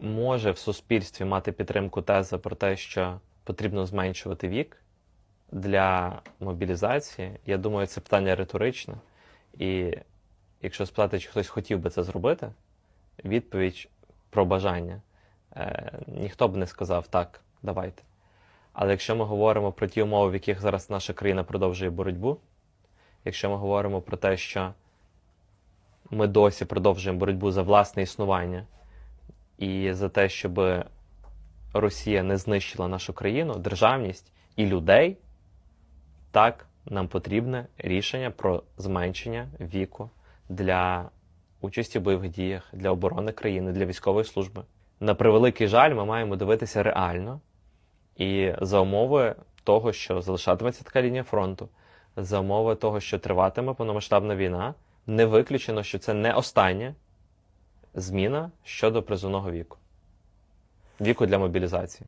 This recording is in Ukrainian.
Може в суспільстві мати підтримку теза про те, що потрібно зменшувати вік для мобілізації. Я думаю, це питання риторичне. І якщо спитати, чи хтось хотів би це зробити, відповідь про бажання. Е, ніхто б не сказав так, давайте. Але якщо ми говоримо про ті умови, в яких зараз наша країна продовжує боротьбу, якщо ми говоримо про те, що ми досі продовжуємо боротьбу за власне існування і за те, щоб Росія не знищила нашу країну, державність і людей, так нам потрібне рішення про зменшення віку для участі в бойових діях, для оборони країни, для військової служби. На превеликий жаль, ми маємо дивитися реально і за умови того, що залишатиметься така лінія фронту, за умови того, що триватиме повномасштабна війна, не виключено, що це не остання зміна щодо призовного віку, віку для мобілізації.